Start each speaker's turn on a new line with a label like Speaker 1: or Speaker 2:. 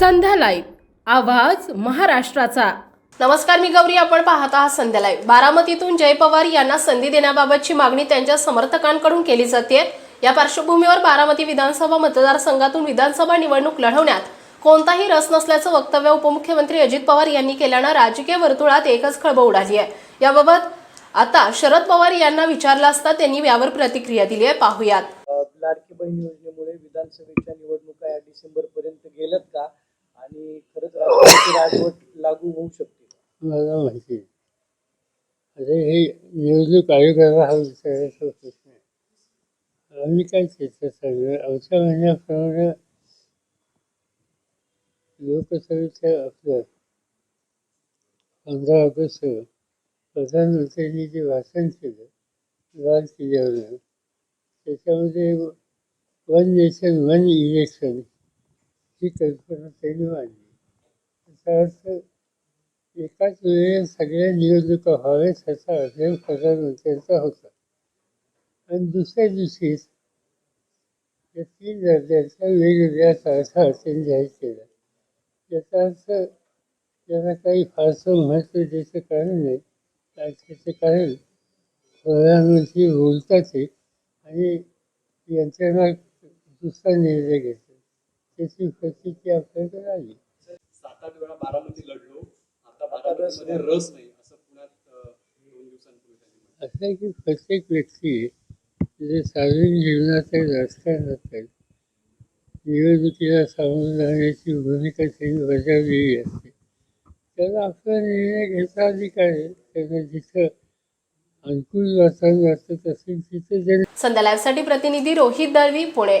Speaker 1: संध्या live आवाज महाराष्ट्राचा. नमस्कार मी गौरी. आपण पाहत आहात संध्या लाईव्ह बारामतीतून जय पवार यांना संधी देण्याबाबतची मागणी त्यांच्या समर्थकांकडून केली जाते. या पार्श्वभूमीवर बारामती विधानसभा मतदारसंघातून विधानसभा निवडणूक लढवण्यात कोणताही रस नसल्याचं वक्तव्य उपमुख्यमंत्री अजित पवार यांनी केल्यानं राजकीय वर्तुळात एकच खळबळ उडाली आहे. याबाबत आता शरद पवार यांना विचारलं असता त्यांनी यावर प्रतिक्रिया दिली आहे. पाहुयात.
Speaker 2: अ, लाडकी बहीण योजनेमुळे विधानसभेच्या निवडणुका या डिसेंबर पर्यंत गेल्यात का? आणि खरंच राष्ट्रपती राजवट लागू होऊ शकते.
Speaker 3: मला माहिती आहे. आता हे निवडणूक आयोगाला हा विचारायचा प्रश्न आहे. आम्ही काय चर्चा चालू आमच्या म्हणण्याप्रमाणे लोकसभेच्या आपलं पंधरा ऑगस्ट प्रधानमंत्र्यांनी जे भाषण केलं लाल किल्ल्यावर त्याच्यामध्ये वन नेशन वन इलेक्शन ही कल्पना त्यांनी मांडली त्याचा अर्थ एकाच वेळेला सगळ्या निवडणुका व्हाव्यात असा आग्रह प्रधानमंत्र्यांचा होता. आणि दुसऱ्या दिवशीच या तीन राज्यांच्या वेगवेगळ्या तारखा असेल जाहीर केला. याचा अर्थ त्याला काही फारसं महत्त्व द्यायचं कारण नाही. त्याचं कारण प्रधानमंत्री बोलतात आणि यंत्रणा दुसरा निर्णय घेतात त्याची प्रचिती आपल्याकडे आली
Speaker 4: सात आठ वेळा बारामती लढलो. आता बारामतीमध्ये रस नाही. असं पुण्यात दोन दिवसांपूर्वी त्यांनी.
Speaker 3: असं आहे की प्रत्येक व्यक्ती जे सार्वजनिक जीवनात आहे राजकारणात आहे निवडणुकीला सामोरं जाण्याची भूमिका त्यांनी बजावलेली असते. त्याला आपला निर्णय घ्यायचा अधिकार आहे. त्यांना जिथं अनुकूल वातावरण वाटत असेल तिथं
Speaker 1: संध्या लाईव्हसाठी प्रतिनिधी रोहित दळवी पुणे.